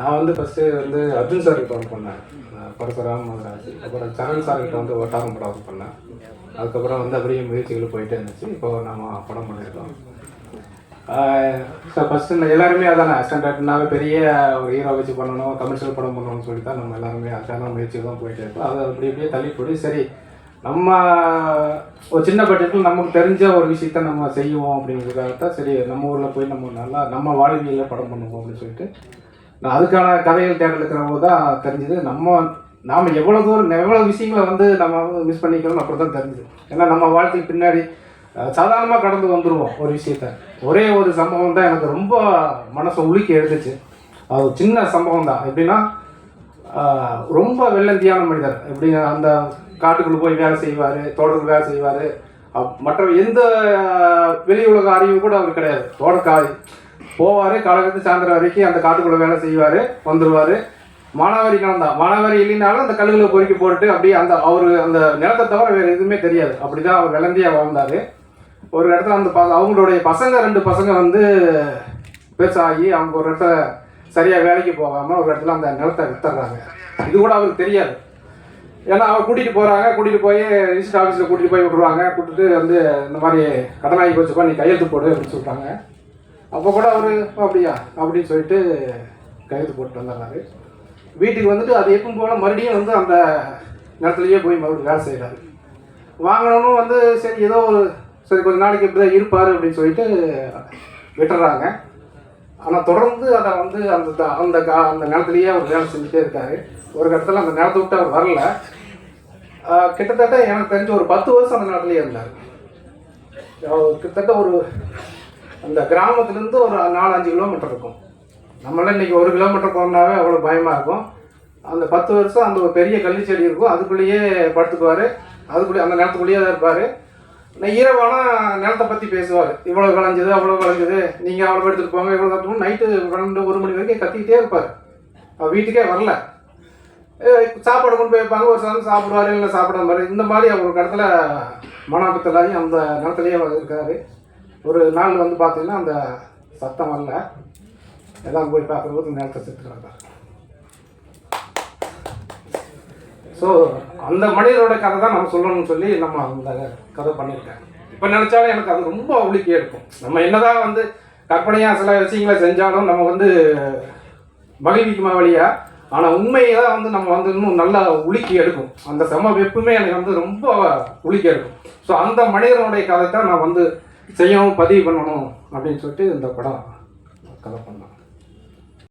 நான் வந்து ஃபஸ்ட்டு வந்து அர்ஜுன் சார் கிட்ட பண்ணேன் பரசுராம் மகராஜ் அப்புறம் சரண் சார்கிட்ட வந்து ஒட்டாரம் படம் பண்ணேன் அதுக்கப்புறம் வந்து அப்படியே முயற்சிகள் போயிட்டே இருந்துச்சு. இப்போ நம்ம படம் பண்ணியிருக்கோம். ஸோ ஃபஸ்ட்டு எல்லாருமே அதானே ஸ்டாண்டர்ட்னாவே பெரிய ஒரு ஹீரோ வச்சு பண்ணணும் கமர்ஷியல் படம் பண்ணணும்னு சொல்லி தான் நம்ம எல்லாருமே அதான முயற்சி தான் போயிட்டே இருக்கோம். அதை அப்படி அப்படியே தள்ளி போய் சரி நம்ம ஒரு சின்ன பட்ஜெட்டில் நமக்கு தெரிஞ்ச ஒரு விஷயத்த நம்ம செய்வோம் அப்படிங்கிறதுக்காக தான் சரி நம்ம ஊரில் போய் நம்ம நல்லா நம்ம வாழ்வியில் படம் பண்ணுவோம் அப்படின்னு சொல்லிட்டு நான் அதுக்கான கதைகள் தேடல் இருக்கிற போது தான் தெரிஞ்சுது. நம்ம நாம் எவ்வளோ தூரம் எவ்வளோ விஷயங்களை வந்து நம்ம மிஸ் பண்ணிக்கிறோம் அப்படி தான் தெரிஞ்சுது. ஏன்னா நம்ம வாழ்க்கைக்கு பின்னாடி சாதாரணமாக கடந்து வந்துடுவோம் ஒரு விஷயத்த. ஒரே ஒரு சம்பவம் தான் எனக்கு ரொம்ப மனசை உலுக்கி எடுத்துச்சு. அது சின்ன சம்பவம் தான். எப்படின்னா ரொம்ப வெள்ளந்தியான மனிதர். எப்படி அந்த காட்டுக்குள்ளே போய் வேலை செய்வார் தோட்டத்தில் வேலை செய்வார். மற்ற எந்த வெளி உலக அறிவு கூட அவர் கிடையாது. தோட்டக்காய் போவார் காலையிலேருந்து சாயந்தரம் வரைக்கும் அந்த காட்டுக்குள்ளே வேலை செய்வார் வந்துடுவார் மானாவாரி நிலம் தான் மானாவாரி இல்லைனாலும் அந்த கல்லுகளை பொறுக்கி போட்டு அப்படியே அந்த அவர் அந்த நிலத்தை தவிர வேறு எதுவுமே தெரியாது. அப்படி தான் அவர் விளந்தியாக வாழ்ந்தார். ஒரு இடத்துல அந்த ப அவங்களுடைய பசங்க ரெண்டு பசங்க வந்து பெருசாகி அவங்க ஒரு இடத்துல சரியாக வேலைக்கு போகாமல் ஒரு இடத்துல அந்த நிலத்தை வித்துறாங்க. இது கூட அவருக்கு தெரியாது. ஏன்னா அவர் கூட்டிகிட்டு போகிறாங்க கூட்டிகிட்டு போய் ரிஜிஸ்டர் ஆஃபீஸில் கூட்டிகிட்டு போய் விட்ருவாங்க கூட்டிட்டு வந்து இந்த மாதிரி கடனாகி போச்சுப்பா நீ கையெழுத்து போடு அப்படின்னு சொல்லிட்டாங்க. அப்போ கூட அவர் அப்படியா? அப்படின்னு சொல்லிட்டு கையெழுத்து போட்டு வந்துடுறாரு. வீட்டுக்கு வந்துட்டு அது எப்பவும் போல் மறுபடியும் வந்து அந்த நேரத்துலையே போய் மறுபடியும் வேலை செய்கிறாரு வாங்கினவனும் வந்து சரி ஏதோ ஒரு சரி கொஞ்ச நாளைக்கு இப்படி தான் இருப்பார் அப்படின்னு சொல்லிட்டு விட்டுறாங்க. ஆனால் தொடர்ந்து அதை வந்து அந்த அந்த கா அந்த நேரத்துலேயே அவர் வேலை செஞ்சுட்டே இருக்காரு. ஒரு கட்டத்தில் அந்த நேரத்தை விட்டு அவர் வரல. கிட்டத்தட்ட எனக்கு தெரிஞ்ச ஒரு பத்து வருஷம் அந்த நேரத்துலேயே இருந்தார். அவர் கிட்டத்தட்ட ஒரு அந்த கிராமத்துலேருந்து ஒரு நாலு அஞ்சு கிலோமீட்டர் இருக்கும். நம்மளாம் இன்னைக்கு ஒரு கிலோமீட்டர் போனாவே அவ்வளோ பயமாக இருக்கும். அந்த பத்து வருஷம் அந்த ஒரு பெரிய கள்ளி செடி இருக்கும். அதுக்குள்ளேயே படுத்துக்குவார். அதுக்குள்ளேயே அந்த நிலத்துக்குள்ளேயே தான் இருப்பார். நான் ஈரவானா நிலத்தை பற்றி பேசுவார். இவ்வளோ விளைஞ்சது அவ்வளோ விளைஞ்சது நீங்கள் அவ்வளோ எடுத்துகிட்டு போங்க இவ்வளோ கட்டணும் நைட்டு பன்னெண்டு ஒரு மணி வரைக்கும் கத்திக்கிட்டே இருப்பார். அவர் வீட்டுக்கே வரல. சாப்பாடு கொண்டு போய் வைப்பாங்க. ஒரு சாதம் சாப்பிடுவாரு இல்லை சாப்பிடாம மாதிரி இந்த மாதிரி அவர் ஒரு இடத்துல மனாபத்திலாகி அந்த நிலத்துலேயே இருக்காரு. ஒரு நாள் வந்து பார்த்தீங்கன்னா அந்த சத்தம் வரல. எல்லாம் போய் பார்க்கும்போது நேரத்தை செத்துறாங்க. ஸோ அந்த மனிதரோட கதை தான் நம்ம சொல்லணும்னு சொல்லி நம்ம அந்த கதை பண்ணியிருக்கேன். இப்போ நினச்சாலும் எனக்கு அது ரொம்ப உலுக்கி எடுக்கும் நம்ம என்னதான் வந்து கற்பனையாக சில விஷயங்களை செஞ்சாலும் நம்ம வந்து மகிழ்விக்குமா வழியா? ஆனால் உண்மையை தான் வந்து நம்ம வந்து இன்னும் நல்லா உலுக்கி எடுக்கும். அந்த செம வெப்புமே எனக்கு வந்து ரொம்ப உலுக்கி எடுக்கும். ஸோ அந்த மனிதனுடைய கதை தான் நான் வந்து செய்யணும் பதிவு பண்ணணும் அப்படின்னு சொல்லிட்டு இந்த படம் கதை பண்ணோம்.